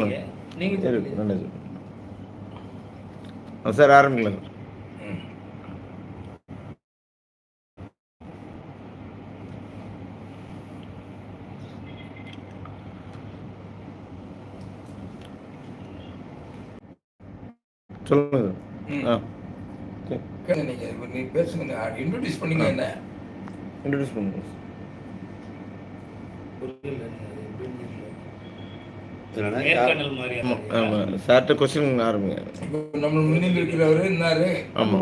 நீங்க சரி சார் ஆரம்பிக்கலாம். ம். சொல்லுங்க. நீங்க பேசுங்க. இன்ட்ரோடியூஸ் பண்ணீங்க என்ன? இன்ட்ரடியூஸ் பண்ணுங்க புரியல அது எப்படின்னு தெரியல. இல்லைன்னா நேர்காணல் மாதிரியா ஆமாம் சார்கிட்ட கொஸ்டின் ஆரம்பிங்க. இப்போ நம்ம முன்னில் இருக்கிறவர் இன்னாரு?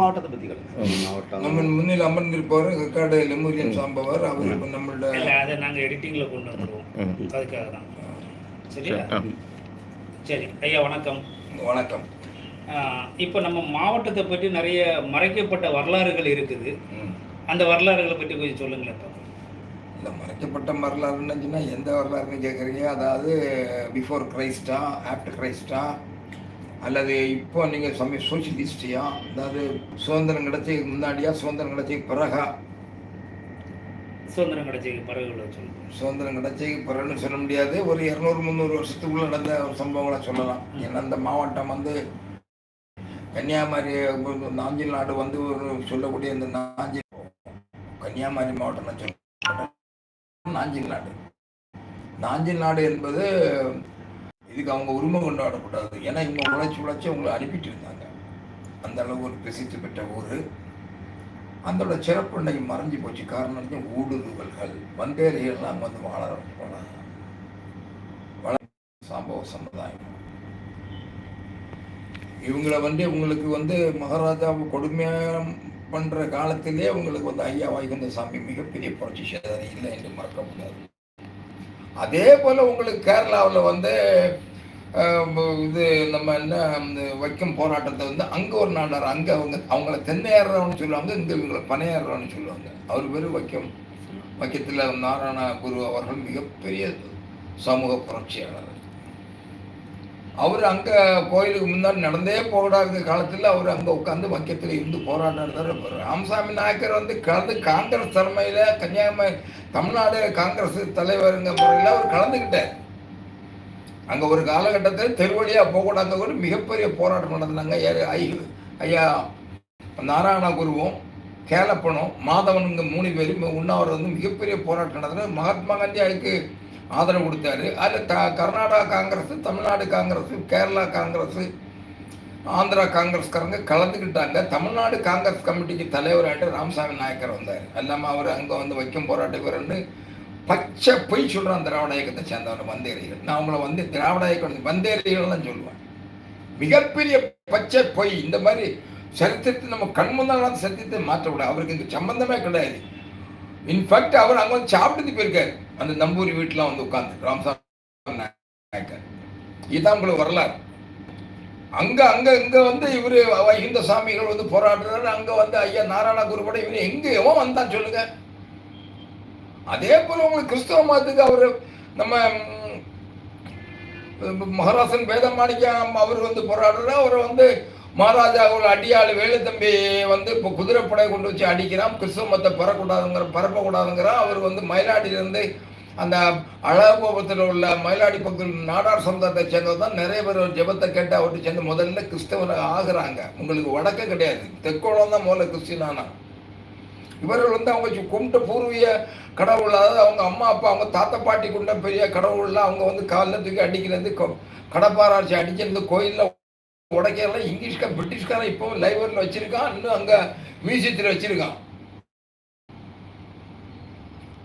மாவட்டத்தை பற்றி கேளுங்க. மாவட்டம். நம்ம முன்னில் அமர்ந்திருப்பவர் கக்காடு லெமூரியன் சாம்பவர். அவர் நம்மளோட இல்ல அதை நாங்க எடிட்டிங்ல கொண்டு வந்துருவோம். அதுக்காக தான். சரியா? சரி ஐயா வணக்கம். வணக்கம். ஆஹ் இப்போ நம்ம மாவட்டத்தை பற்றி நிறைய மறைக்கப்பட்ட வரலாறுகள் இருக்குது. அந்த வரலாறுகளை பற்றி கொஞ்சம் சொல்லுங்களேன் இந்த மறைக்கப்பட்ட வரலாறுன்னு எந்த வரலாறுன்னு கேட்குறீங்க அதாவது பிஃபோர் கிரைஸ்டா ஆஃப்டர் கிரைஸ்டா அல்லது இப்போ நீங்கள் சமய சோசியலிஸ்டியா அதாவது சுதந்திரம் கிடைச்சதுக்கு முன்னாடியா? சுதந்திரம் கிடைச்சதுக்கு பிறகா? சுதந்திரம் கிடைச்ச பிறகுகளை சொல்லுங்க. சுதந்திரம் கிடைச்சதுக்கு பிறகுன்னு சொல்ல முடியாது. ஒரு இரநூறு முந்நூறு வருஷத்துக்குள்ள நடந்த ஒரு சம்பவங்களை சொல்லலாம். ஏன்னா இந்த மாவட்டம் வந்து கன்னியாகுமரி நாஞ்சில் நாடு வந்து ஒரு சொல்லக்கூடிய இந்த நாஞ்சில் கன்னியாகுமரி மாவட்டம் நான் சொல்ல நாஞ்சில் நாடு. நாஞ்சில் நாடு என்பது இதுக்கு அவங்க உரிமை கொண்டாடக்கூடாது ஏன்னா இவங்க உழைச்சி உழைச்சி அவங்களை அனுப்பிட்டு இருந்தாங்க. அந்த அளவு ஒரு பிரசித்தி பெற்ற ஊர். அதோட சிறப்பு இன்னைக்கு மறைஞ்சு போச்சு. காரணம் ஊடுருவல்கள். வந்தேரிகள்லாம் அங்கே வந்து வாழ போனாங்க. வள சம்பவ சமுதாயம் இவங்களை வந்து இவங்களுக்கு வந்து மகாராஜா கொடுமையாக பண்ற காலத்திலே உங்களுக்கு வந்து ஐயா வைகுந்த சாமி மிகப்பெரிய புரட்சி செய்தார். இல்லை என்று மறக்க முடியாது. அதே போல உங்களுக்கு கேரளாவில் வந்து இது நம்ம என்ன இந்த வைக்கம் போராட்டத்தை வந்து அங்கே ஒரு நாடார் அங்கே அவங்க அவங்கள தென்னையாடுறவனு சொல்லுவாங்க இங்கே இவங்களை பனையாடுறவனு சொல்லுவாங்க. அவர் பேர் வைக்கம் வைக்கத்தில் நாராயண குரு அவர்கள் மிகப்பெரிய சமூக புரட்சியாளர். அவர் அங்கே கோயிலுக்கு முன்னாடி நடந்தே போடாத காலத்தில் அவர் அங்கே உட்காந்து வைக்கத்தில் இருந்து போராடினார். ராமசாமி நாயக்கர் வந்து கலந்து காங்கிரஸ் தலைமையில் கன்னியாகுமரி தமிழ்நாடு காங்கிரஸ் தலைவருங்க முறையில் அவர் கலந்துக்கிட்டார். அங்கே ஒரு காலகட்டத்தில் தெருவழியாக போகக்கூடாத ஒரு மிகப்பெரிய போராட்டம் நடந்தாங்க. ஐயா நாராயண குருவும் கேலப்பனும் மாதவனுங்க மூணு பேரும் உண்ணாவிரதம் வந்து மிகப்பெரிய போராட்டம் நடந்தது. மகாத்மா காந்தி அதுக்கு ஆதரவு கொடுத்தாரு. அதில் த கர்நாடகா காங்கிரஸ் தமிழ்நாடு காங்கிரஸ் கேரளா காங்கிரஸ் ஆந்திரா காங்கிரஸ்காரங்க கலந்துக்கிட்டாங்க. தமிழ்நாடு காங்கிரஸ் கமிட்டிக்கு தலைவராகிட்டு ராமசாமி நாயக்கர் வந்தார். அல்லாமல் அவர் அங்கே வந்து வைக்கும் போராட்டக்காரன்னு பச்சை பொய் சொல்கிறான் திராவிட இயக்கத்தை சேர்ந்தவர் வந்தேரிகள். நான் அவங்கள வந்து திராவிட இயக்கம் வந்தேரிகள்லாம் சொல்லுவேன். மிகப்பெரிய பச்சை பொய். இந்த மாதிரி சரித்திரத்தை நம்ம கண் முன்னாடி சத்தியத்தை மாற்றக்கூடாது. அவருக்கு இங்கே சம்பந்தமே கிடையாது. இன்ஃபேக்ட் அவர் அங்கே வந்து சாப்பிட்டு போயிருக்காரு. அந்த நம்பூரி வீட்டில் வந்து உட்காந்து ராம்சாமி நாயக்கர். இதுதான் உங்களுக்கு வரலாறு. அங்க அங்க இங்க வந்து இவரு வைகுந்த சாமிகள் வந்து போராடுறாரு. அங்க வந்து ஐயா நாராயண குரு கூட இவரு எங்க எவன் வந்தான் சொல்லுங்க. அதே போல உங்களுக்கு கிறிஸ்தவ மதத்துக்கு அவர் நம்ம ம், மகாராசன் வேதமாணிக்கம் அவர் வந்து போராடுறாரு. அவரை வந்து மகாராஜாவோட அடியாள் வேலுத்தம்பி வந்து இப்போ குதிரைப்படை கொண்டு வச்சு அடிக்கிறான். கிறிஸ்துவ மதத்தை பரக்கூடாதுங்கிற பரப்பக்கூடாதுங்கிறான் அவர் வந்து மயிலாடியிலேருந்து அந்த அழகோபத்தில் உள்ள மயிலாடி பக்கத்தில் நாடார் சமுதாயத்தை சேர்ந்தவர் தான் நிறைய பேர் ஜெபத்தை கேட்டு அவர்கிட்ட சேர்ந்து முதல்ல கிறிஸ்தவர் ஆகுறாங்க. உங்களுக்கு வடக்க கிடையாது. தெற்கோளம் தான் முதல்ல கிறிஸ்டினானா இவர்கள் வந்து அவங்க கும்பிட்டு பூர்வீக கடவுள் அதாவது அவங்க அம்மா அப்பா அவங்க தாத்தா பாட்டி கொண்ட பெரிய கடவுள்லாம் அவங்க வந்து காலில் தூக்கி அடிக்கிறது கொ- கடப்பாராட்சி அடிக்கிறது கோயிலில் உடைக்கலாம் இங்கிலீஷ்கார பிரிட்டிஷ்காரன் இப்போ லைப்ரரியில் வச்சிருக்கான் இன்னும் அங்கே மியூசியத்தில் வச்சிருக்கான்.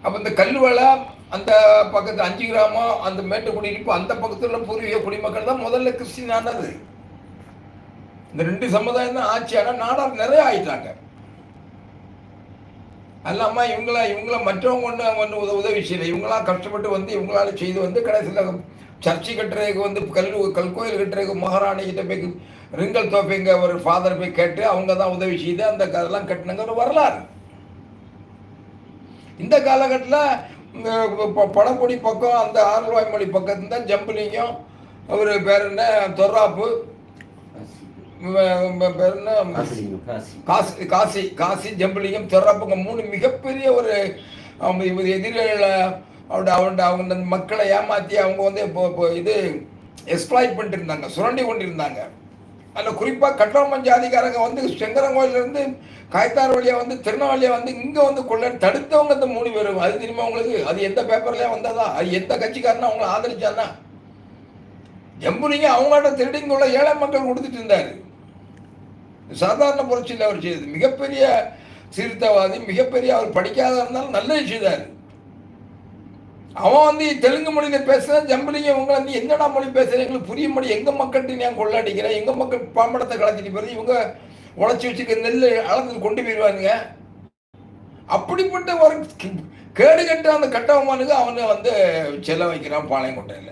அப்போ இந்த கல்லுவளை அந்த பக்கத்து அஞ்சு கிராமம் அந்த மேட்டுக்குடியிருப்பு அந்த பக்கத்தில் உள்ள பூர்வீக குடிமக்கள் தான் முதல்ல கிறிஸ்டின் ஆனது இந்த ரெண்டு சமுதாயம் தான் ஆட்சி ஆனால் நாடார் நிறைய ஆயிட்டாங்க. அல்லாம இவங்களா இவங்கள மற்றவங்க ஒன்று ஒன்று உதவி செய்யலை. இவங்களாம் கஷ்டப்பட்டு வந்து இவங்களால செய்து வந்து கடைசியில் சர்ச்சை கட்டுறதுக்கு வந்து கல் கல்கோயில் கட்டுறதுக்கு மகாராணி கிட்ட போய் ரிங்கல் தோப்பிங்க ஒரு ஃபாதர் போய் கேட்டு அவங்க தான் உதவி செய்து அந்த அதெல்லாம் கட்டினாங்க ஒரு வரலாறு. இந்த காலகட்டத்தில் பழங்குடி பக்கம் அந்த ஆறுவாய்மொழி பக்கத்துல தான் ஜம்புலிங்கம் அவர் பேர் என்ன? தொர்ராப்பு. பேர் என்ன? காசி காசி காசி ஜம்புலிங்கம் தொர்ராப்புங்க மூணு மிகப்பெரிய ஒரு எதிரிகளை அவட அவட அவங்க அந்த மக்களை ஏமாற்றி அவங்க வந்து இப்போ இப்போ இது எக்ஸ்ப்ளாய்ட் பண்ணிட்டு இருந்தாங்க சுரண்டி கொண்டிருந்தாங்க. அதில் குறிப்பாக கட்டோமன் ஜாதிக்காரங்க வந்து செங்கரங்கோயிலேருந்து காய்த்தார் வழியாக வந்து திருநெல்வேலியாக வந்து இங்கே வந்து கொள்ள தடுத்தவங்க இந்த மூணு பேரும். அது தெரியுமா உங்களுக்கு? அது எந்த பேப்பர்லேயே வந்ததா? அது எந்த கட்சிக்காரனா அவங்கள ஆதரிச்சானா? ஜம்புனிங்க அவங்கள்ட்ட திருடிங்க உள்ள ஏழை மக்கள் கொடுத்துட்டு இருந்தார். சாதாரண புரட்சியில் அவர் செய்தது. மிகப்பெரிய சீர்த்தவாதி மிகப்பெரிய அவர் படிக்காத இருந்தாலும் நல்லது செய்தார். அவன் வந்து தெலுங்கு மொழியில் பேசுகிறேன் ஜம்புலிங்க இவங்க வந்து என்னடா மொழி பேசுகிறேன் எங்களுக்கு புரிய மொழி எங்கள் மக்கள்கிட்ட நான் கொள்ளாடிக்கிறேன் எங்கள் மக்கள் பாம்படத்தை கலத்திட்டு போகிறது இவங்க உழைச்சி வச்சுக்க நெல் அளந்து கொண்டு போயிடுவாங்க அப்படிப்பட்ட ஒரு கேடு கட்ட அந்த கட்டவமானுக்கு அவனை வந்து செல்ல வைக்கிறான் பாளையங்கோட்டையில்.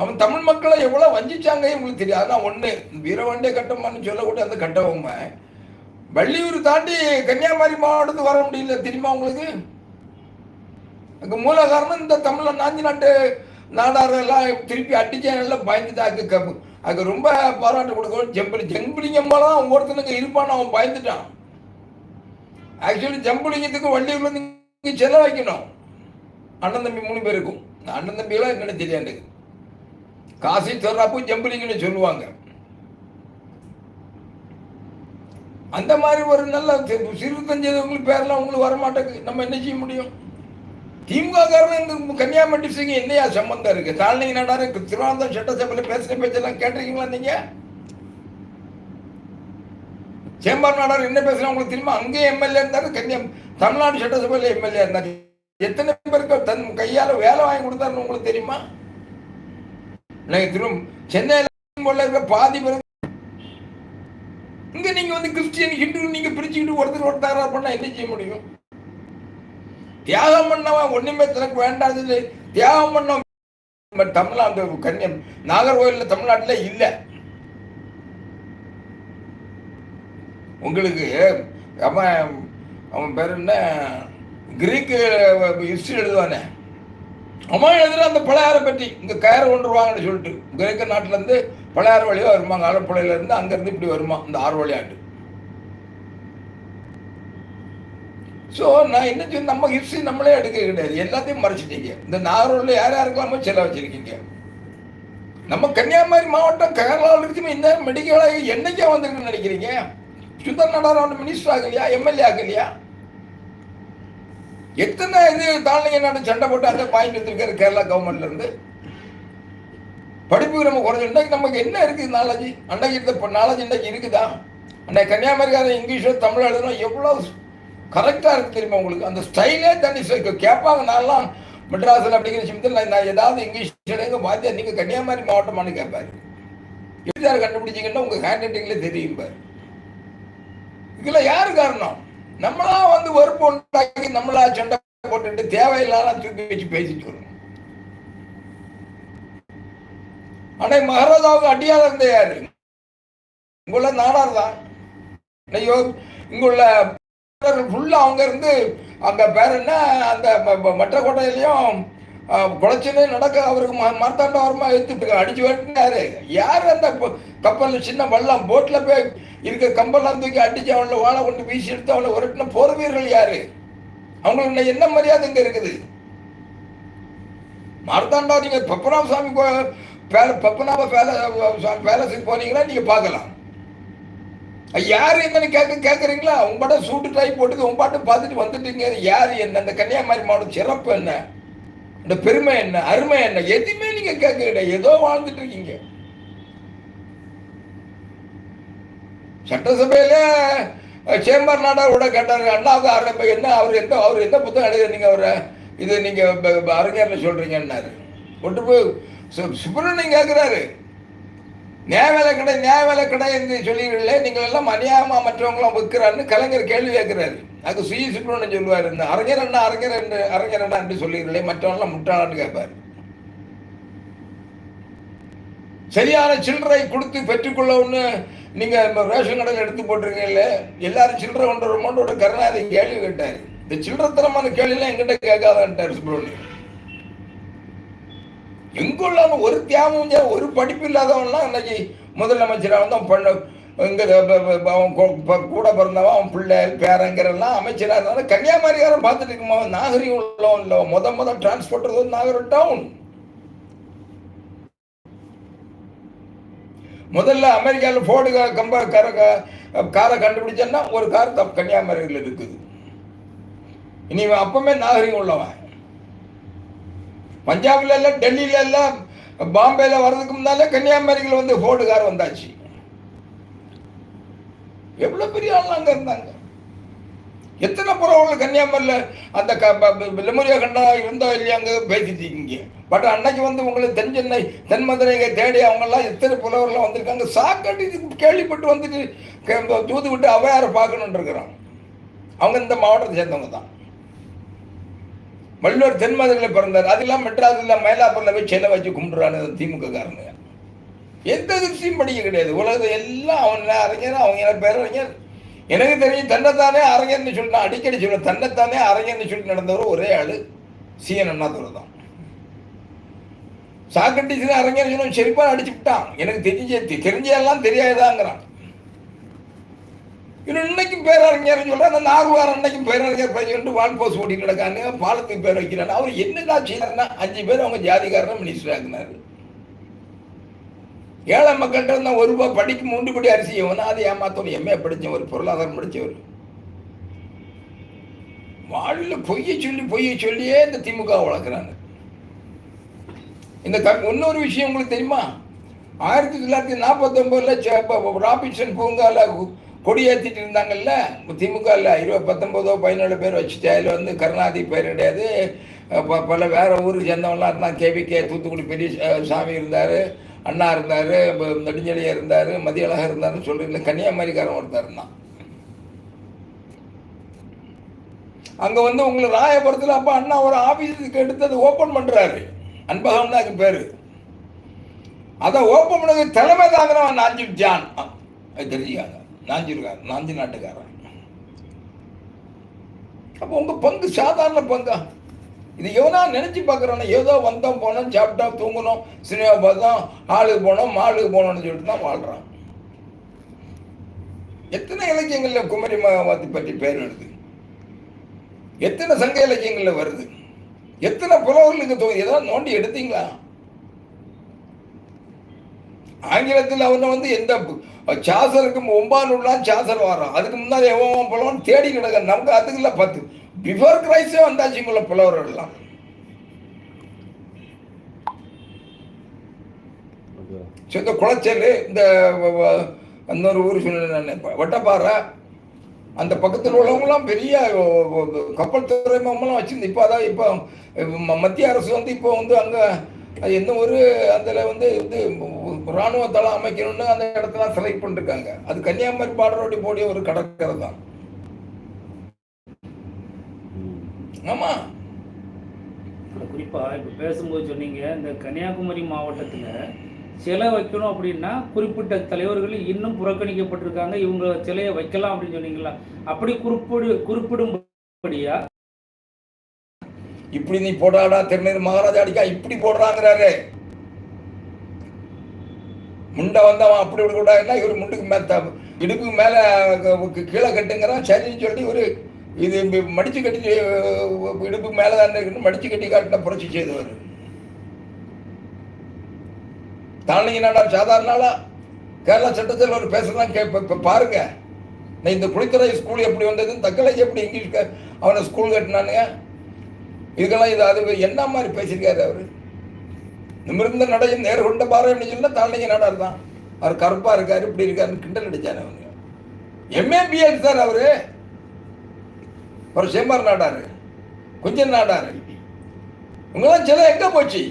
அவன் தமிழ் மக்களை எவ்வளோ வஞ்சிச்சாங்க உங்களுக்கு தெரியாது. அதான் ஒன்று வீரவண்டே கட்டமான்னு சொல்லக்கூடிய அந்த கட்டவமை வள்ளியூர் தாண்டி கன்னியாகுமரி மாவட்டத்துக்கு வர முடியல தெரியுமா உங்களுக்கு? அங்கே மூல காரணம் இந்த தமிழ நாஞ்சி நாட்டு நாடாரெல்லாம் திருப்பி அடிச்சேன் எல்லாம் அதுக்கு கப்பு அதுக்கு ரொம்ப பாராட்டு கொடுக்கணும். ஜம்பளி ஜம்புலிங்கம்மாலாம் ஒவ்வொருத்தனுக்கு ஒருத்தனுக்கு அவன் பயந்துட்டான். ஆக்சுவலி ஜம்புலிங்கத்துக்கு வள்ளியூர்ல இங்கே செல்ல அண்ணன் தம்பி மூணு பேருக்கும் அண்ணன் தம்பியெல்லாம் என்னன்னு தெரியாது காசி சொர்ராப்பு ஜம்புலிங்கன்னு சொல்லுவாங்க. அந்த மாதிரி ஒரு நல்ல சிறுத்தஞ்சவங்களுக்கு பேரெல்லாம் உங்களுக்கு வரமாட்டேங்குது. நம்ம என்ன செய்ய முடியும்? திமுககாரன் இந்த கன்னியாகுமரி டிஸ்ட்ரிக்ட் என்னையா சம்பந்தம் இருக்கு? தாழ்நிலை நாடாரு திருவனந்தபுரம் சட்டசபையில் பேசுகிற பேச்செல்லாம் கேட்டிருக்கீங்களா நீங்க? சேம்பார் நாடார் என்ன பேசுறா உங்களுக்கு தெரியுமா? அங்கே எம்எல்ஏ இருந்தாரு கன்னியா தமிழ்நாடு சட்டசபையில் எம்எல்ஏ இருந்தாரு. எத்தனை பேருக்கு தன் கையால் வேலை வாங்கி கொடுத்தாருன்னு உங்களுக்கு தெரியுமா? எனக்கு திரும்ப சென்னையில் இருக்க பாதி பேர். இங்கே நீங்கள் வந்து கிறிஸ்டியன் ஹிந்து நீங்கள் பிரிச்சுக்கிட்டு ஒருத்தர் ஒரு தகராறு என்ன செய்ய முடியும்? தியாகம் பண்ணவன் ஒண்ணுமே தனக்கு வேண்டாது. தியாகம் பண்ண தமிழ்நாடு கன்னியம் நாகர்கோயில்ல தமிழ்நாட்டில் இல்ல. உங்களுக்கு அவன் அவன் பேர் என்ன? கிரீக்கு ஹிஸ்டரி எழுதுவானே. அவன் எழுதுற அந்த பழையாறை பற்றி இங்க கயிறு கொண்டுருவாங்கன்னு சொல்லிட்டு கிரேக்க நாட்டிலேருந்து பழையாறு வழியாக வருமா ஆலப்புழையில அங்கேருந்து இப்படி வருமா? இந்த ஆறு வழியாட்டு. ஸோ நான் என்ன சொல்லி நம்ம ஹிஸ்ட்ரி நம்மளே எடுக்க கிடையாது. எல்லாத்தையும் மறைச்சிட்டீங்க. இந்த நாகூரில் யார் யாருக்கெல்லாமோ செல்ல வச்சிருக்கீங்க? நம்ம கன்னியாகுமரி மாவட்டம் கேரளாவில் இருக்குமே இந்த மெடிக்கலாக என்னைக்கா வந்திருக்குன்னு நினைக்கிறீங்க? சுந்தர் நடார் மினிஸ்டர் ஆகலையா? எம்எல்ஏ ஆகலையா? எத்தனை இது தாழ்நிலை நாடு சண்டை போட்டு அந்த பாயிண்ட் வந்திருக்காரு கேரளா கவர்மெண்ட்ல இருந்து? படிப்புக்கு நம்ம குறைஞ்சு இன்னைக்கு நமக்கு என்ன இருக்குது நாலேஜ் அன்னைக்கு இருந்த நாலேஜ் இன்னைக்கு இருக்குதா? அன்னைக்கு கன்னியாகுமரிக்காரன் இங்கிலீஷோ தமிழ் எழுதணும் எவ்வளோ கரெக்டாக இருக்குது தெரியுமா உங்களுக்கு? அந்த ஸ்டைலே தனி கேட்பாங்க நான்லாம் மெட்ராஸில் அப்படிங்கிற விஷயத்தில் நான் ஏதாவது இங்கிலீஷ் எழுதுங்க பார்த்து நீங்கள் கன்னியாகுமரி மாவட்டமானு கேட்பாரு எப்படி யார் கண்டுபிடிச்சிங்கன்னா உங்கள் ஹேண்ட் ரைட்டிங்கில் தெரியும் பாரு. இதில் யார் காரணம்? நம்மளா வந்து வெறுப்பு உண்டாக்கி நம்மளா சண்டை போட்டுட்டு தேவையில்லாத தூக்கி வச்சு பேசிட்டு வரும். ஆனா மகாராஜாவுக்கு அடியாளர் இருந்த யாரு? இங்குள்ள நாடார் தான். ஐயோ இங்குள்ள ஃபுல்லாக அவங்க இருந்து அந்த பேர் என்ன அந்த மற்ற கோட்டையிலையும் குளச்சிலே நடக்க அவருக்கு ம- மார்த்தாண்டவரமா எடுத்துட்டு அடிச்சு வெட்டினாரு. யார் அந்த கப்பல் சின்ன வள்ளம் போட்டில் போய் இருக்க கம்பெல்லாம் தூக்கி அடிச்சு அவளை வாழை கொண்டு வீசி எடுத்து அவளை உரட்டின போர் வீரர்கள் யாரு? அவங்களுக்கு என்ன மரியாதை இங்கே இருக்குது? மார்த்தாண்டா நீங்க பப்பனாப சாமி பேல பப்பனாப பேல சாமி பேலஸுக்கு போனீங்கன்னா நீங்க பார்க்கலாம். யார் என்னன்னு கேட்க கேட்குறீங்களா உங்கள்கிட்ட சூட்டு டை போட்டுக்கு உங்க பாட்டு பார்த்துட்டு வந்துட்டீங்க. யார் என்ன? இந்த கன்னியாகுமரி மாவட்டம் சிறப்பு என்ன? இந்த பெருமை என்ன? அருமை என்ன? எதுவுமே நீங்க கேட்குறீங்க ஏதோ வாழ்ந்துட்டு இருக்கீங்க. சட்டசபையில சேம்பர் நாடா கூட கேட்டாரு. அண்ணாவுக்கு இப்போ என்ன? அவர் எந்த அவர் எந்த புத்தகம் எழுத நீங்க அவரை? இது நீங்க ப- ப- அறிஞர்ல சொல்றீங்கன்னாரு. கொண்டு போய் சு- சுப்பிரமணியன் கேட்கிறாரு நியாய வேலை கடை நியாய வேலை கடை என்று சொல்லிடுங்களே நீங்கள் எல்லாம் அநியாயமா மற்றவங்களாம் விற்கிறான்னு கலைஞர் கேள்வி கேட்கிறாரு. அது சுய சுப்பிரமணியன் சொல்லுவார். இந்த அறிஞர் அண்ணா அறிஞர் என்று அறிஞர் அண்ணா என்று சொல்லிடுங்களே மற்றவங்களாம் முட்டாளான்னு கேட்பாரு. சரியான சில்லறை கொடுத்து பெற்றுக்கொள்ள நீங்கள் நீங்க ரேஷன் கடையில் எடுத்து போட்டிருக்கீங்கல்ல எல்லாரும் சில்லறை கொண்டு வரும்போது ஒரு கேள்வி கேட்டார். இந்த சில்லறத்தனமான கேள்வியெல்லாம் எங்கிட்ட கேட்காதான்ட்டார் சுப்பிரமணியன் எங்குள்ள ஒரு தியாகம் ஒரு படிப்பு இல்லாதவன்லாம் இன்னைக்கு முதலமைச்சராக வந்து அவன் பண்ண இங்கே அவன் கூட பிறந்தவன் அவன் பிள்ளை பேரங்கிறெல்லாம் அமைச்சராக இருந்தாலும் கன்னியாகுமரிக்காரன் பார்த்துட்டு இருக்குமா நாகரிகம் உள்ளவன் இல்லை. முத முத டிரான்ஸ்போர்ட் நாகரிகம் டவுன் முதல்ல அமெரிக்காவில் ஃபோர்டு கம்ப கார காரை கண்டுபிடிச்சேன்னா ஒரு கார் தப் கன்னியாகுமரியில் இருக்குது. இனி அப்பவுமே நாகரிகம் உள்ளவன். பஞ்சாப்ல எல்லாம் டெல்லியில எல்லாம் பாம்பேல வர்றதுக்கு முன்னாலே கன்னியாகுமரியில் வந்து ஃபோர்டுகார் வந்தாச்சு. எவ்வளோ பெரிய ஆள் அங்கே இருந்தாங்க. எத்தனை புறவர்கள் கன்னியாகுமரியில் அந்த க லெமுரியா கண்டா இருந்தோ இல்லையாங்க பேசிட்டு இருக்கீங்க. பட் அன்னைக்கு வந்து உங்களுக்கு தென் சென்னை தென் மதுரையை தேடி அவங்கெல்லாம் எத்தனை புலவர்கள்லாம் வந்திருக்காங்க? சாக்கடி கேள்விப்பட்டு வந்துட்டு தூது விட்டு அவையாரை பார்க்கணுன்ட்டு இருக்கிறான். அவங்க இந்த மாவட்டத்தை சேர்ந்தவங்க தான். வள்ளுவர் தென் பிறந்தார். அதெல்லாம் மெட்ராஸில் மயிலாப்பூரில் போய் செல்ல வச்சு கும்பிடுறானு திமுக காரணங்க எந்த திருச்சியும் படிக்க கிடையாது. உலகத்தை எல்லாம் அவன் அறிஞர் அவங்க என்ன பேரறிஞர் எனக்கு தெரியும் தன்னைத்தானே அரங்கன்னு சொல்லிட்டு அடிக்கடி சொல்ல தன்னைத்தானே அரங்கன்னு சொல்லிட்டு நடந்தவர் ஒரே ஆள் சிஎன் அண்ணாதுரை தான். சாக்கட்டிஸ் அரங்கன்னு சொல்லி செருப்பா அடிச்சு விட்டான். எனக்கு தெரிஞ்ச தெரிஞ்செல்லாம் தெரியாதாங்கிறான் இன்னைக்கும் பேரறிஞர் சொல்ற அந்த நார்வார் அன்னைக்கும் பேரறிஞர் பையன் சொல்லிட்டு வால் போஸ் ஓடி கிடக்காங்க பாலத்துக்கு பேர் வைக்கிறான். அவர் என்னதான் செய்யறாருன்னா அஞ்சு பேர் அவங்க ஜாதிகாரன் மினிஸ்டர் ஆகினாரு ஏழை மக்கள்கிட்ட இருந்தால் ஒரு ரூபாய் படிக்கு மூன்று படி அரிசி எவனா அதை ஏமாத்தணும். எம்ஏ படிச்சவர் பொருளாதாரம் படித்தவர் வாழ்வில் பொய்ய சொல்லி பொய்ய சொல்லியே இந்த திமுக வளர்க்குறாங்க. இந்த இன்னொரு விஷயம் உங்களுக்கு தெரியுமா? ஆயிரத்தி தொள்ளாயிரத்தி நாற்பத்தொம்பதில் ராபின்சன் பூங்கால கொடியேற்றிட்டு இருந்தாங்கல்ல? திமுகவில் இருபது பத்தொம்போதோ பதினேழு பேர் வச்சுட்டு அதில் வந்து கருணாநிதி பேர் கிடையாது. பல வேற ஊருக்கு சேர்ந்தவங்களாம் இருந்தாங்க கேவிகே தூத்துக்குடி பெரிய சாமி இருந்தார் அண்ணா இருந்தார் நெடுஞ்செழியா இருந்தார் மதியழகர் இருந்தார்னு சொல்லியிருந்தேன் கன்னியாகுமரிக்காரன் ஒருத்தர் இருந்தான். அங்கே வந்து உங்களை ராயபுரத்தில் அப்போ அண்ணா ஒரு ஆஃபீஸுக்கு எடுத்து அதை ஓப்பன் பண்ணுறாரு அன்பகம் தான் அதுக்கு பேர். அதை ஓப்பன் பண்ணது தலைமை தாங்கிறவன் நாஞ்சில் ஜான். அது தெரிஞ்சுக்காங்க நாஞ்சிருக்கார் நாஞ்சி நாட்டுக்காரன். அப்போ உங்கள் பங்கு சாதாரண பங்கா? இது எவனா நினைச்சு பார்க்குறானே ஏதோ வந்தோம் போனோம் சாப்பிட்டோம் தூங்கணும் சினிமா பார்த்தோம் ஆளுக்கு போனோம் மாளுக்கு போனோம்னு சொல்லிட்டு தான் வாழ்கிறான் எத்தனை இலக்கியங்களில் குமரி மகாவாத்தி பற்றி பேர் வருது? எத்தனை சங்க இலக்கியங்களில் வருது? எத்தனை புலவர்களுக்கு தொகுதி ஏதாவது நோண்டி எடுத்தீங்களா? ஆங்கிலத்தில் அவனை வந்து எந்த சாசருக்கு ஒன்பது சாசர் வரான். அதுக்கு முன்னாடி எவன் புலவன் தேடி கிடக்க நமக்கு அதுக்குள்ள பத்து. பிஃபோர் கிரைஸ்டே வந்தாச்சுங்கள புலவர்கள் எல்லாம் ஸோ இந்த குளச்சல் இந்த இன்னொரு ஊர் சொன்ன வட்டப்பாறை அந்த பக்கத்தில் உள்ளவங்களாம் பெரிய கப்பல் துறைமுகம்லாம் வச்சிருந்து இப்போ அதான் இப்போ ம- மத்திய அரசு வந்து இப்போ வந்து அங்கே எந்த என்ன ஒரு அதில் வந்து இது இராணுவ தளம் அமைக்கணும்னு அந்த இடத்துல செலக்ட் பண்ணிருக்காங்க. அது கன்னியாகுமரி பார்டரோடி போடிய ஒரு கடற்கரை தான். ம் ஆமாம் இல்ல, குறிப்பா இப்ப பேசும்போது சொன்னீங்க இந்த கன்னியாகுமரி மாவட்டத்துல சிலை வைக்கணும் அப்படின்னா குறிப்பிட்ட தலைவர்கள் இன்னும் புறக்கணிக்கப்பட்டிருக்காங்க. இவங்க சிலையை வைக்கலாம் அப்படின்னு சொன்னீங்களா அப்படி குறிப்பிடு குறிப்பிடும்படியா? இப்படி நீ போடாடா திருநீர் மகாராஜா அடிக்கா இப்படி போடுறாங்கிறாரு. முண்டை வந்தவன் அப்படி இப்படி கூடாதுன்னா இவர் முண்டுக்கு மேல த- இடுப்புக்கு மேல கீழே கட்டுங்கிறான். சரின்னு சொல்லி ஒரு இது மடித்து மடிச்சு கட்டி இடுப்பு இடுப்புக்கு மேல தான் இருக்குன்னு மடிச்சு கட்டி காட்டின புரட்சி செய்தவர். தானிய நாடா சாதாரண நாளா கேரளா சட்டத்தில் ஒரு பேசுறதான் கே பாருங்க. நான் இந்த குளித்துறை ஸ்கூல் எப்படி வந்ததுன்னு தக்கலை எப்படி இங்கிலீஷ் அவனை ஸ்கூல் கட்டினானுங்க? இதுக்கெல்லாம் இது அது என்ன மாதிரி பேசியிருக்காரு அவரு? நிமிர்ந்த நடையும் நேர்கொண்ட பாறை அப்படின்னு சொன்னா தாழ்நிலை நாடார் தான். அவர் கருப்பா இருக்காரு இப்படி இருக்காருன்னு கிண்டல் அடிச்சாரு அவங்க எம்ஏபிஎல் சார் அவரு. ஒரு சேம்பார் நாடாரு கொஞ்சம் நாடாரு. இவங்கெல்லாம் சில எங்க போச்சு?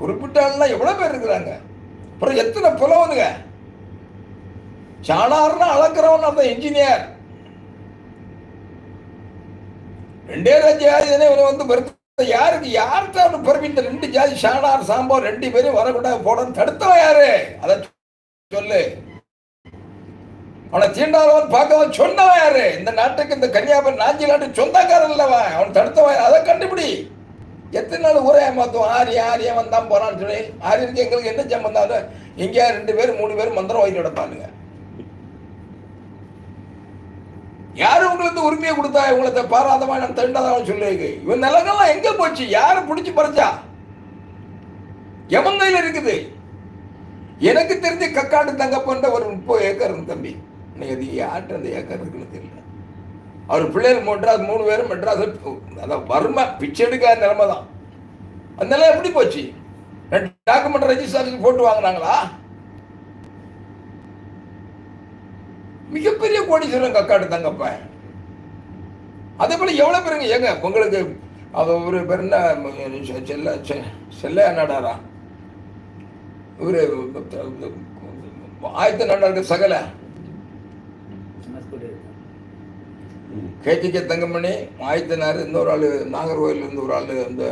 குறிப்பிட்ட எவ்வளவு பேர் இருக்கிறாங்க? அப்புறம் எத்தனை புலவனுங்க? சாணார்னா அளக்கிறவன் அந்த இன்ஜினியர் ரெண்டே ரெண்டு ஜாதி இவனை வந்து வெறுத்த யாருக்கு யார்கிட்ட அவனு பெருமை இந்த ரெண்டு ஜாதி சாணார் சாம்பார் ரெண்டு பேரும் வரக்கூடாது போடன்னு தடுத்தவன் யாரு? அதை சொல்லு. அவனை தீண்டாதவன் பார்க்கவன் சொன்னவன் யாரு? இந்த நாட்டுக்கு இந்த கன்னியாகுமரி நாஞ்சி நாட்டு சொந்தக்காரன் இல்லவன் அவன். தடுத்தவன் அதை கண்டுபிடி. எத்தனை நாள் ஊரே ஏமாத்துவோம் ஆரி ஆரியா வந்தான் போறான்னு சொல்லி. ஆரியனுக்கு எங்களுக்கு என்ன சம்பந்தம்? எங்கேயா ரெண்டு பேர் மூணு பேர் மந்திரம் வாங்கி நடப்பானுங்க யாரு உங்களுக்கு உரிமையை கொடுத்தா? இவங்களை பாராதமா நான் தண்டாதான் சொல்லுங்க இவன் நிலங்கள்லாம் எங்க போச்சு? யாரு பிடிச்சி பறிச்சா? எவன் இருக்குது. எனக்கு தெரிஞ்ச கக்காடு தங்கப்பன்ற ஒரு முப்பது ஏக்கர் தம்பி. இன்னைக்கு அது யார்கிட்ட அந்த ஏக்கர் இருக்குன்னு தெரியல. அவர் பிள்ளைகள் மெட்ராஸ் மூணு பேரும் மெட்ராஸ் அதான் வறுமை பிச்சை எடுக்காத நிலைமை தான் அந்த எப்படி போச்சு? ரெண்டு டாக்குமெண்ட் ரெஜிஸ்ட்ரேஷன் போட்டு வாங்கினாங்களா? மிகப்பெரிய கோடீஸ்வரன் கக்காடு தங்கப்ப. அதே போல எவ்வளவு பேருங்க ஏங்க உங்களுக்கு அவ ஒரு பேர் என்ன? செல்ல செ- செல்ல நடாரா இவரு ஆயத்த நடாருக்கு சகல. மஸ்கூட் கேடிகே தங்கமணி ஆயத்தனார் இன்னொரு ஆள் நாகர்கோயில் இருந்து ஒரு ஆள் இந்த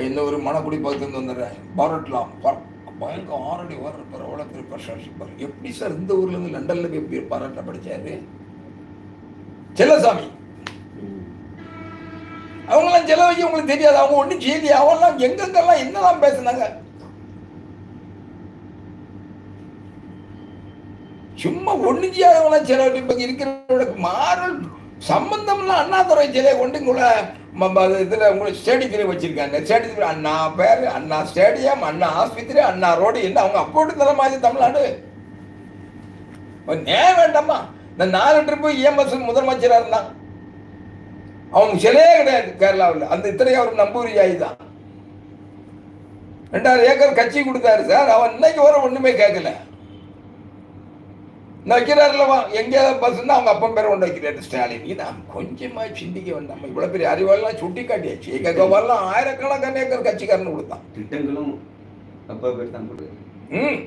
இன்னொரு மணக்குடி பக்கத்துலேருந்து வந்துடுறேன் பாரட்லாம் பயங்கர ஆறடி வர அவ்வளோ பெரிய பர்சன்ஷிப் எப்படி சார் இந்த ஊர்லேருந்து லண்டனில் போய் எப்படி பாராட்ட படிச்சாரு? செல்லசாமி. அவங்களாம் செல்ல வைக்க உங்களுக்கு தெரியாது. அவங்க ஒன்றும் செய்தி அவங்களாம் எங்கெங்கெல்லாம் என்னதான் பேசுனாங்க? சும்மா ஒண்ணு செய்யாதவங்களாம் சில இப்ப இருக்கிறவங்க மாறல் சம்பந்தம்லாம் அண்ணாதுரை சிலையை கொண்டு உங்களை ம- ம- இதுல உங்களை ஸ்டேடியத்தில் வச்சிருக்காங்க. ஸ்டேடியத்தில் அண்ணா பேர் அண்ணா ஸ்டேடியம் அண்ணா ஆஸ்பத்திரி அண்ணா ரோடு என்ன அவங்க அப்போட்டு தர மாதிரி தமிழ்நாடு. ஏன் வேண்டாமா இந்த நாலு ட்ரிப்பு இஎம்எஸ் முதலமைச்சராக இருந்தான். அவங்க சிலையே கிடையாது கேரளாவில். அந்த இத்தனை அவர் நம்பூரி ஆகி தான் ரெண்டாயிரம் ஏக்கர் கட்சி கொடுத்தாரு சார். அவன் இன்னைக்கு வர ஒன்றுமே கேட்கல. இந்த வைக்கிறாருல்லவா எங்கேயாவது பஸ்ன்னா அவங்க அப்பன் பேர் கொண்டு வைக்கிறாரு ஸ்டாலின். இதான் கொஞ்சமா சிந்திக்க வேண்டாம். இவ்வளவு பெரிய அறிவாளெல்லாம் சுட்டி காட்டியாச்சு எங்க வரலாம் ஆயிரக்கணக்கான ஏக்கர் கட்சிக்காரன் கொடுத்தான். திட்டங்களும் அப்பா பேர் தான் ம்.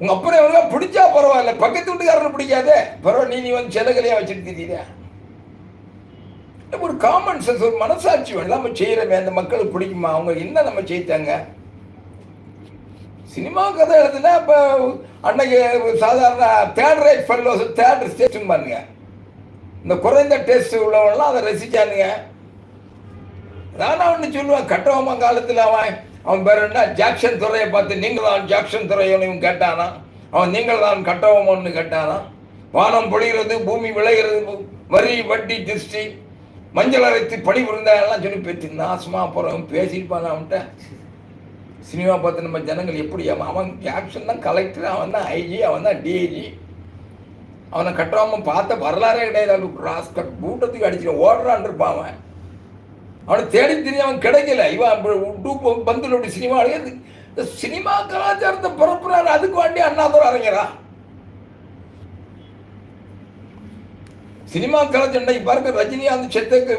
உங்க அப்புறம் எவங்க பிடிச்சா பரவாயில்ல. பக்கத்து வீட்டுக்காரனை பிடிக்காதே. பரவாயில்ல நீ நீ வந்து செலகலையா வச்சுட்டு தெரியுதா ஒரு காமன் சென்ஸ் ஒரு மனசாட்சி நம்ம செய்யறமே. அந்த மக்களுக்கு பிடிக்குமா? அவங்க என்ன நம்ம செய்தாங்க? சினிமா கதை எழுதுனா இப்போ அன்னைக்கு சாதாரண third rate fellows third station பாருங்க. இந்த குறைந்த டேஸ்ட் உள்ளவங்கலாம் அதை ரசிச்சானுங்க. நான் ஒன்று சொல்லுவேன் கட்டவமா காலத்தில் அவன் அவன் பேர் என்ன? ஜாக்சன் துறையை பார்த்து நீங்கள் தான் ஜாக்சன் துறையோன்னு இவன் கேட்டானா? அவன் நீங்கள் தான் கட்டவமோன்னு கேட்டானா? வானம் பொழிகிறது பூமி விளைகிறது வரி வட்டி திருஷ்டி மஞ்சள் அரைத்து படி எல்லாம் சொல்லி பேச்சு நாசமா போகிறவன் பேசியிருப்பான் அவன்கிட்ட? சினிமா பார்த்து நம்ம ஜனங்கள் எப்படி? அவன் அவன் தான் கலெக்டர் அவன் தான் ஐஜி அவன் தான் டிஐஜி அவனை கட்டுறாம பார்த்த வரலாறே கிடையாது. ராஸ்கட் கூட்டத்துக்கு அடிச்சு ஓடுறான் இருப்பான் அவன். அவனை தேடி தெரிய அவன் கிடைக்கல. இவன் டூ பந்துலோட சினிமா இந்த சினிமா கலாச்சாரத்தை பரப்புறாரு. அதுக்கு வேண்டி அண்ணாதுரை அரங்கரா சினிமா கலாச்சாரம் பாருங்க ரஜினிகாந்த் செத்துக்கு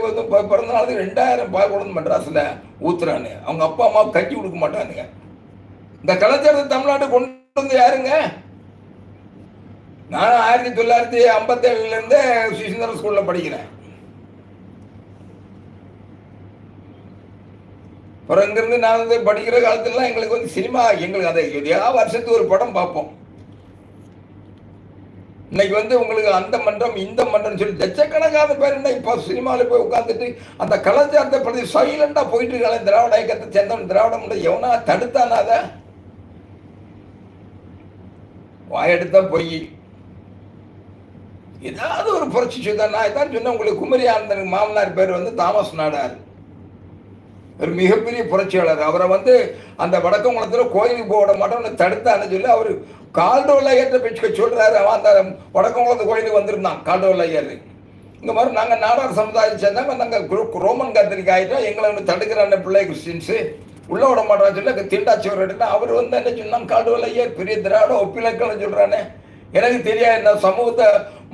பிறந்த நாளுக்கு ரெண்டாயிரம் பாய் கொண்டு வந்து மெட்ராஸ்ல ஊத்துறான்னு அவங்க அப்பா அம்மா கட்டி கொடுக்க மாட்டானுங்க. இந்த கலாச்சாரத்தை தமிழ்நாட்டு கொண்டு வந்து யாருங்க? நான் ஆயிரத்தி தொள்ளாயிரத்தி ஐம்பத்தேழுலேருந்து இருந்து ஸ்கூலில் படிக்கிறேன். அப்புறம் இங்கிருந்து நான் வந்து படிக்கிற காலத்துலலாம் எங்களுக்கு வந்து சினிமா எங்களுக்கு அதை எதையாவது வருஷத்துக்கு ஒரு படம் பார்ப்போம். இன்னைக்கு வந்து உங்களுக்கு அந்த மன்றம் இந்த மன்றம் சொல்லி லட்சக்கணக்கான பேர் என்ன இப்போ சினிமாவில் போய் உட்காந்துட்டு அந்த கலாச்சாரத்தை பற்றி சைலண்டாக போயிட்டு இருக்காங்க. திராவிட இயக்கத்தை சேர்ந்தவன் திராவிட எவனா தடுத்தானா அதை? வாயெடுத்தா பொய். ஏதாவது ஒரு புரட்சி செய்தான் நான் இதான் சொன்னேன் உங்களுக்கு குமரி ஆனந்தனுக்கு மாமனார் பேர் வந்து தாமஸ் நாடார். ஒரு மிகப்பெரிய புரட்சியாளர். அவரை வந்து அந்த வடக்கங்குளத்தில் கோயிலுக்கு போக மாட்டோம்னு தடுத்தான்னு சொல்லி அவர் கால்டோல் ஐயர்கிட்ட பேச்சுக்க சொல்கிறாரு அவன் அந்த வடக்கங்குளத்து கோயிலுக்கு வந்திருந்தான் கால்டோல் ஐயர் இந்த மாதிரி நாங்கள் நாடார் சமுதாயத்தை சேர்ந்தாங்க நாங்கள் ரோமன் கத்திரிக்கை ஆகிட்டோம் எங்களை வந்து தடுக்கிறான பிள்ளை கிறிஸ்டின்ஸு. உள்ள விட மாட்டான்னு சொல்லி அங்கே திண்டாச்சவர் எடுத்தா அவர் வந்து என்ன சொன்னான்? கால்டோல் ஐயர் பெரிய திராட ஒப்பிலக்கணம் சொல்கிறானே எனக்கு தெரியாது நான் சமூகத்தை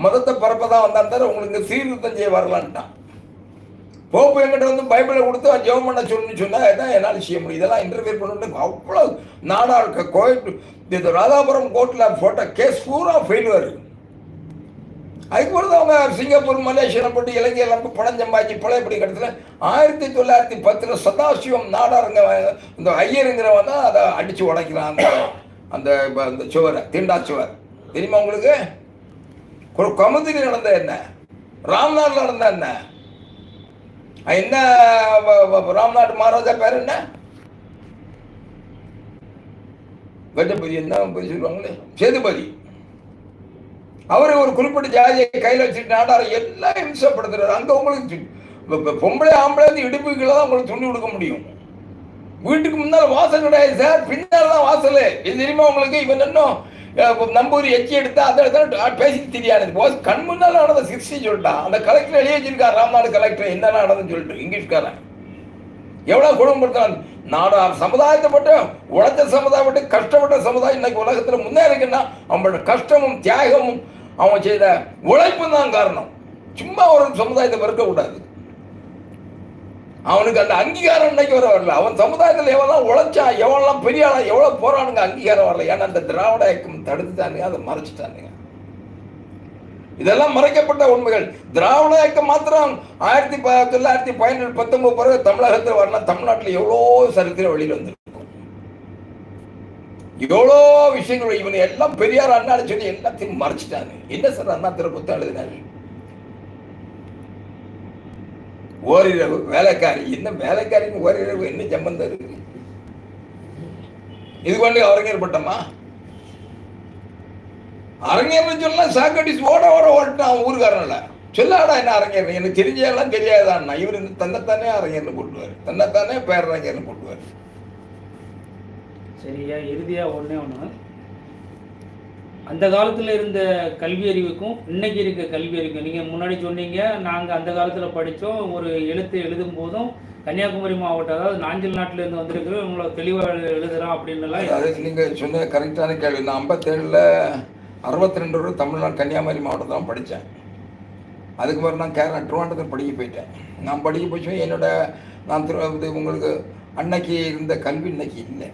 மதத்தை பரப்பதான் வந்தாந்தாரு உங்களுக்கு சீர்திருத்தம் செய்ய வரலான்ட்டான் போப்பு என்கிட்ட வந்து பைபிளை கொடுத்து ஜெபம் பண்ண சொல்லுன்னு சொன்னா இதான் என்னால் செய்ய முடியும். இதெல்லாம் இன்டர்வியூ பண்ணணும் அவ்வளோ நாடா இருக்க கோயில் இது ராதாபுரம் கோர்ட்டில் போட்ட கேஸ் பூரா ஃபெயில்வர் அதுக்கு பிறகு அவங்க சிங்கப்பூர் மலேசியா போட்டு இலங்கையில் போய் பணம் சம்பாதிச்சு பழையபடி கட்டத்தில் ஆயிரத்தி தொள்ளாயிரத்தி பத்தில் சதாசிவம் நாடாருங்க இந்த ஐயருங்கிறவன் தான் அதை அடித்து உடைக்கிறான் அந்த அந்த அந்த சுவரை தீண்டா சுவர். தெரியுமா உங்களுக்கு? ஒரு கமுதிரி நடந்த என்ன? ராம்நாட்டில் நடந்த என்ன? என்ன வ- ராம்நாட் மகாராஜா பேர் என்ன? கஜபதி என்ன போய் சொல்லுவாங்களே? சேதுபதி. அவரை ஒரு குறிப்பிட்ட ஜாதியை கையில் வச்சுட்டு நாடார எல்லாம் இம்சப்படுத்துறாரு. அங்க உங்களுக்கு பொம்பளை ஆம்பளை வந்து இடுப்புகளை தான் உங்களுக்கு துணி கொடுக்க முடியும். வீட்டுக்கு முன்னால் வாசல் கிடையாது சார். பின்னால் தான் வாசல். இது தெரியுமா உங்களுக்கு? இவன் இன்னும் அஹ், நம்பூரி எச்சி எடுத்தா அந்த இடத்துல பேசி தெரியாது. போஸ் கண் முன்னால் நடந்த சிக்ஸ்டி சொல்லிட்டான் அந்த கலெக்டர் எழுதி வச்சிருக்கார் ராம்நாடு கலெக்டர் என்ன நடந்ததுன்னு சொல்லிட்டு இங்கிலீஷ்காரன். எவ்வளவு குடும்பப்படுத்தான் நாடார் சமுதாயத்தை மட்டும் உழைச்ச சமுதாயப்பட்டு கஷ்டப்பட்ட சமுதாயம் இன்னைக்கு உலகத்துல முன்னேறிக்குன்னா அவங்களோட கஷ்டமும் தியாகமும் அவன் செய்த உழைப்பும் தான் காரணம். சும்மா ஒரு சமுதாயத்தை வெறுக்க கூடாது அவனுக்கு அந்த அங்கீகாரம் இன்னைக்கு வர வரல. அவன் சமுதாயத்தில் எவ்வளவு உழைச்சான் எவ்வளவு பெரிய ஆளா எவ்வளோ போறானுங்க அங்கீகாரம் வரல. ஏன்னா அந்த திராவிட இயக்கம் தடுத்துட்டானுங்க அதை மறைச்சிட்டானுங்க. இதெல்லாம் மறைக்கப்பட்ட உண்மைகள். திராவிட இயக்கம் மாத்திரம் ஆயிரத்தி ப- தொள்ளாயிரத்தி பதினெட்டு பத்தொன்பது பிறகு தமிழகத்தில் வரலாம் தமிழ்நாட்டில் எவ்வளோ சரித்திரம் வெளியில் வந்திருக்கும். எவ்வளோ விஷயங்கள் இவனை எல்லாம் பெரியார் அண்ணாடு சொல்லி எல்லாத்தையும் மறைச்சிட்டாங்க. என்ன சார் அண்ணா திரு புத்தகம் எழுதினாரு? ஓரிரவு வேலைக்காரி. என்ன வேலைக்காரிக்கு ஓரிரவு என்ன சம்பந்தம் இருக்கு இது கொண்டு அறிஞர் பட்டமா? அரங்கேற்றம் சொன்னா சாக்கடிஸ் ஓட ஓட ஓட்டான் அவன் ஊருக்காரன்ல சொல்லாடா என்ன அரங்கேறு எனக்கு தெரிஞ்சதெல்லாம் தெரியாதான் இவர் இந்த தன்னைத்தானே அரங்கேற்றம் போட்டுவார் தன்னைத்தானே பேரரங்கேற்றம் போட்டுவார் சரியா இறுதியா ஒன்னே ஒண்ணு. அந்த காலத்தில் இருந்த கல்வி அறிவுக்கும் இன்னைக்கு இருக்க கல்வி அறிவுக்கும் நீங்கள் முன்னாடி சொன்னீங்க நாங்கள் அந்த காலத்தில் படித்தோம் ஒரு எழுத்து எழுதும் போதும் கன்னியாகுமரி மாவட்டம் அதாவது நாஞ்சில் நாட்டிலேருந்து வந்திருக்கிறோம் உங்களை தெளிவாக எழுதுகிறோம் எழுதுறோம் அப்படின்னு அது சொன்ன கரெக்டான கேள்வி. நான் ஐம்பத்தேழில் அறுபத்தி ரெண்டு வருடம் தமிழ்நாடு கன்னியாகுமரி மாவட்டத்தில் தான் படித்தேன் அதுக்கு பிறகு நான் கேரளா ட்ரிவாண்டத்தில் படிக்க போயிட்டேன். நான் படிக்க போய் என்னோட நான் திரு இது உங்களுக்கு அன்னைக்கு இருந்த கல்வி இன்னைக்கு இல்லை.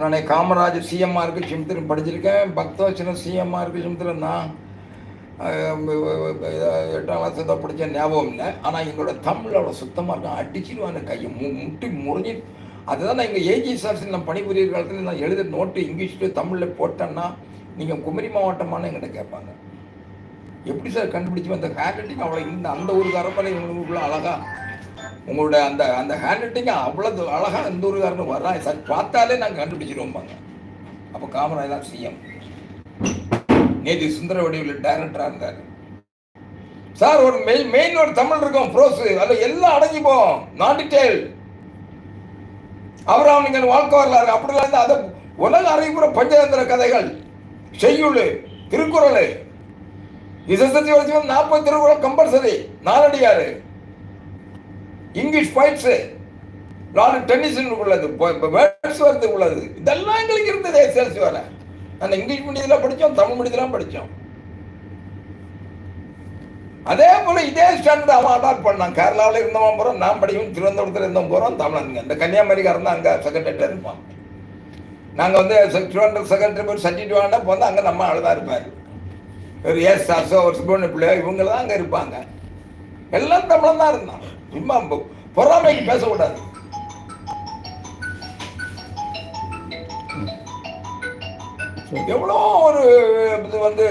நான் காமராஜர் சிஎம்ஆருக்கு சிம்திரம் படிச்சிருக்கேன். பக்தவச்சனம் சிஎம்ஆருக்கு சிம்திரம் நான் எட்டாம் கிளாஸ் தான் படித்த ஞாபகம் இல்லை. ஆனால் எங்களோட தமிழ் அவ்வளோ சுத்தமாக இருக்கும் அடிச்சிடுவாங்க கையை மு முட்டி முறிஞ்சி. அதுதான் நான் எங்கள் ஏஜி சார்ஸில் நான் பணிபுரியிற காலத்தில் நான் எழுத நோட்டு இங்கிலீஷில் தமிழில் போட்டேன்னா நீங்கள் குமரி மாவட்டமானு எங்கள்கிட்ட கேட்பாங்க. எப்படி சார் கண்டுபிடிச்சு அந்த ஹேண்ட் ரைட்டிங் அவ்வளோ இந்த அந்த ஒரு கரப்பனை இவங்களுக்குள்ள அழகாக உங்களோட அந்த அந்த ஹேண்ட் ரைட்டிங் அவ்வளோ அழகா எந்த ஒரு காரணம் வர்றான் சார் பார்த்தாலே நாங்கள் கண்டுபிடிச்சிருவோம்பாங்க. அப்போ காமராஜ் தான் சிஎம். நேற்று சுந்தர வடிவில் டைரக்டராக இருந்தார். சார் ஒரு மெயின் மெயின் ஒரு தமிழ் இருக்கும் ப்ரோஸ் அதில் எல்லாம் அடங்கிப்போம். நான் டீட்டெயில் அவராமலிங்கன் வாழ்க்கை வரலாறு அப்படிலாம் இருந்தால் அதை உலக அறிவுற பஞ்சதந்திர கதைகள். செய்யுள் திருக்குறள். நாற்பது Thirukkural compulsory Naladiyar. English points நாலு டென்னிஸ் உள்ளது வேர்ட்ஸ் வரது உள்ளது. இதெல்லாம் எங்களுக்கு இருந்தது எஸ்எல்சி வர அந்த இங்கிலீஷ் மீடியத்தில் படித்தோம் தமிழ் மீடியத்தில் படித்தோம் அதே போல் இதே ஸ்டாண்டர்ட் அவன் அடாப்ட் பண்ணான். கேரளாவில் இருந்தவன் போகிறோம் நான் படிக்கும் திருவனந்தபுரத்தில் இருந்தவன் போகிறோம் தமிழனுங்க இந்த கன்னியாகுமரிக்காரன் தான் அங்கே செக்ரட்டரியாக இருப்பான். நாங்கள் வந்து திருவனந்தபுரம் செக்ரட்டரி போய் சர்டிஃபிகேட் வாங்கினா இப்போ அங்கே நம்ம ஆள் தான் இருப்பார். ஒரு ஏஸ் அசோ ஒரு சுப்பிரமணிய பிள்ளையோ இவங்க தான் அங்கே இருப்பாங்க. எல்லாம் தமிழன் தான் இருந்தான். சும்மா பொறாமைக்கு பேசக்கூடாது. எவ்வளோ ஒரு இது வந்து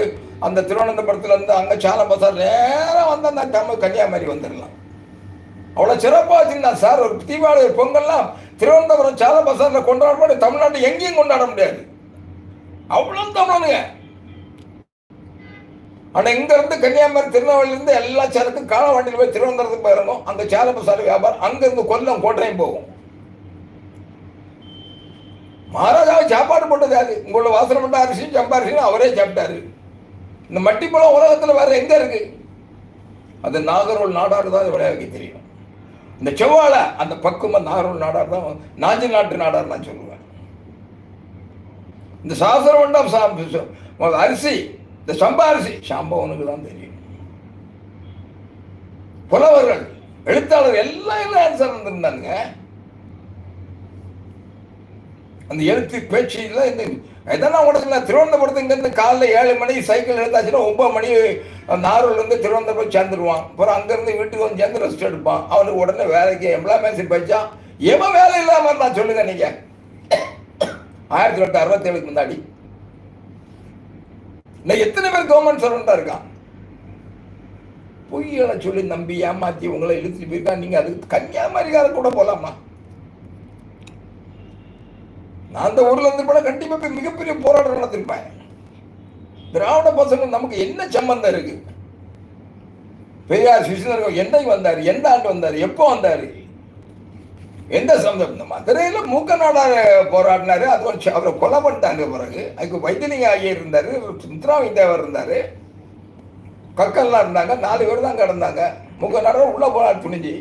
அந்த திருவனந்தபுரத்தில் இருந்து அங்கே சால பசார் நேரம் வந்து அந்த தமிழ் கன்னியாகுமரி வந்துடலாம் அவ்வளோ சிறப்பாக வச்சுருந்தான் சார் ஒரு தீபாவளி ஒரு பொங்கல்லாம் திருவனந்தபுரம் சால கொண்டாட முடியாது தமிழ்நாட்டில் எங்கேயும் கொண்டாட முடியாது. அவ்வளோ தமிழனுங்க. ஆனால் இங்கேருந்து கன்னியாகுமரி திருநெல்வேலியிலேருந்து எல்லா சேலத்துக்கும் கால வண்டியில் போய் திருவனந்தபுரத்துக்கு போயிடணும் அந்த சேல பசார் வியாபாரம் அங்கேருந்து கொல்லம் கோட்டையும் போகும். மகாராஜாவை சாப்பாடு போட்டது அது உங்களோட வாசனை பண்ண அரிசி சம்பா அவரே சாப்பிட்டாரு. இந்த மட்டிப்பழம் உலகத்தில் வேற எங்க இருக்கு? அது நாகரோல் நாடாறு தான் விளையாட தெரியும். இந்த செவ்வாழை அந்த பக்குவமாக நாகரோல் நாடார் தான் நாஞ்சி நாட்டு நாடார் நான் சொல்லுவேன். இந்த சாஸ்திரம் அரிசி இந்த சம்பா அரிசி சாம்பவனுக்கு தான் தெரியும். புலவர்கள் எழுத்தாளர் எல்லாம் எல்லாம் ஆன்சர் வந்திருந்தாங்க அந்த எழுத்து பேச்சு இல்லை இந்த இதெல்லாம் உடனே திருவனந்தபுரத்து இங்கேருந்து காலைல ஏழு மணி சைக்கிள் எடுத்தாச்சுன்னா ஒன்பது மணி நாரூர்லேருந்து திருவனந்தபுரம் சேர்ந்துருவான். அப்புறம் அங்கேருந்து வீட்டுக்கு வந்து சேர்ந்து ரெஸ்ட் எடுப்பான். அவனுக்கு உடனே வேலைக்கு எம்ப்ளாய்மென்சி படித்தான் எவன் வேலை இல்லாமல் இருந்தான் சொல்லுங்க நீங்க. ஆயிரத்தி தொள்ளாயிரத்தி அறுபத்தேழுக்கு முன்னாடி இன்னும் எத்தனை பேர் கவர்மெண்ட் சர்வெண்டா இருக்கான் பொய்களை சொல்லி நம்பி ஏமாத்தி உங்களை இழுத்துட்டு போயிருக்கா? நீங்க அதுக்கு கன்னியாகுமரிக்கார கூட போகலாமா நான் அந்த ஊர்ல இருந்து கூட போய் மிகப்பெரிய போராட்டம் நடத்திருப்பேன். திராவிட பசங்க நமக்கு என்ன சம்பந்தம் இருக்கு? பெரியார் சிசுநர்கள் என்னைக்கு வந்தார் எந்த ஆண்டு வந்தார் எப்போ வந்தார்? எந்த சந்தர்ப்பம் மதுரையில் மூக்க நாடார் போராடினாரு. அது ஒரு அவரை கொலை பண்ணிட்டாங்க பிறகு. அதுக்கு வைத்தியலிங்க ஐயர் இருந்தாரு. தேவர் இருந்தார். கக்கல்லாம் இருந்தாங்க. நாலு பேர் தான் கிடந்தாங்க மூக்க நாடார் உள்ள போனார் துணிஞ்சு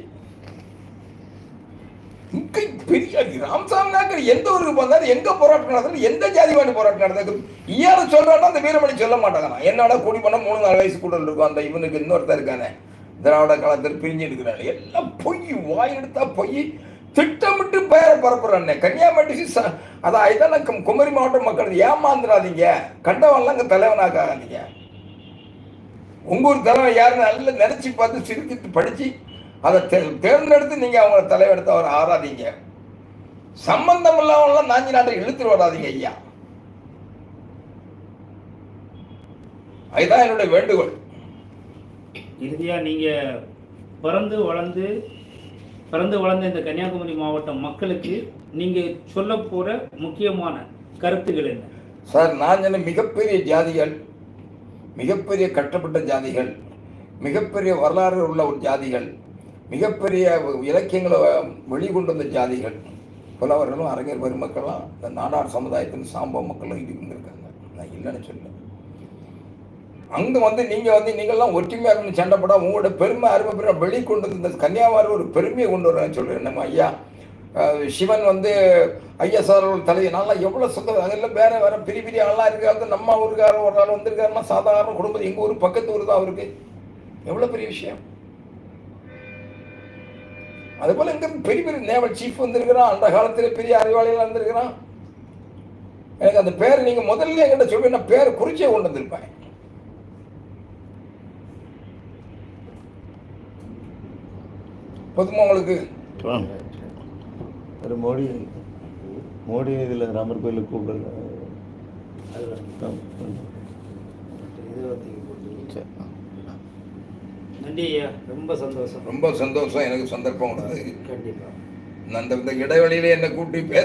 இங்கே பெரிய ராம்சாமி நாயக்கர் எந்த ஊருக்கு வந்தாலும் எங்க போராட்டம் நடந்தது? எந்த ஜாதிவாடி போராட்டம் நடந்தது? ஈயார சொல்றான்னா அந்த வீரமணி சொல்ல மாட்டாங்க என்னோட கூடி பண்ண மூணு நாலு வயசு கூட இருக்கும். அந்த இவனுக்கு இன்னொருத்தர் இருக்கானே. திராவிட காலத்தில் பிரிஞ்சு இருக்கிறாரு எல்லாம் பொய் வாய் எடுத்தா பொய். திட்டமிட்டு பெயரை பரப்புறானே கன்னியாகுமரி அதான் இதான் குமரி மாவட்ட மக்கள் ஏமாந்துடாதீங்க கண்டவன்லாம் இங்கே தலைவனாக ஆகாதீங்க உங்கள் ஊர் தலைவன் யாருன்னு நல்லா நினச்சி பார்த்து சிரித்து படித்து அதை தே- தேர்ந்தெடுத்து நீங்கள் அவங்கள தலைவெடுத்து அவரை ஆராதீங்க. சம்பந்தம் இல்லாமலாம் நாஞ்சி நாட்டை இழுத்துட்டு வராதீங்க ஐயா. அதுதான் என்னுடைய வேண்டுகோள். இறுதியாக நீங்கள் பிறந்து வளர்ந்து பிறந்து வளர்ந்த இந்த கன்னியாகுமரி மாவட்டம் மக்களுக்கு நீங்க சொல்ல போற முக்கியமான கருத்துகள் என்ன? சார் நான் சொன்ன மிகப்பெரிய ஜாதிகள் மிகப்பெரிய கட்டப்பட்ட ஜாதிகள் மிகப்பெரிய வரலாறு உள்ள ஒரு ஜாதிகள் மிகப்பெரிய இலக்கியங்களை வெளிக்கொண்டு வந்த ஜாதிகள் புலவர்களும் அறிஞர் பெருமக்களும் இந்த நாடார் சமுதாயத்தின் சாம்பவ மக்களும் இது இருந்திருக்காங்க நான் இல்லைன்னு சொல்ல அங்கே வந்து நீங்கள் வந்து நீங்கள்லாம் ஒற்றுமையாக இருந்து சண்டை போட உங்களோட பெருமை அருமை பெருமை வெளிக்கொண்டு வந்து இந்த கன்னியாகுமரி ஒரு பெருமையை கொண்டு வரேன்னு சொல்லுவேன் நம்ம ஐயா? சிவன் வந்து ஐஎஸ்ஆர் சார் நல்லா எவ்வளோ சொந்த அதெல்லாம் வேற வேற பெரிய பெரிய ஆளாக இருக்காது. நம்ம ஊருக்கார ஒரு ஆள் வந்திருக்காருன்னா சாதாரண குடும்பம் எங்கள் ஊர் பக்கத்து ஊர் தான் அவருக்கு. எவ்வளோ பெரிய விஷயம்? அதுபோல் இங்கே பெரிய பெரிய நேவல் சீஃப் வந்திருக்கிறான். அந்த காலத்தில் பெரிய அறிவாளிகள் வந்திருக்கிறான். எனக்கு அந்த பேர் நீங்கள் முதல்ல என்கிட்ட சொல்லி நான் பேர் குறிச்சே கொண்டு வந்திருப்பேன். பொதுமா உங்களுக்கு. ஒரு மோடி மோடி இதில் ராமர் கோயிலுக்கு கூப்பிடல. நன்றி ஐயா ரொம்ப சந்தோஷம். ரொம்ப சந்தோஷம். எனக்கு சந்தர்ப்பம் கண்டிப்பா. அந்த இந்த இடைவெளியில என்னை கூட்டி பேச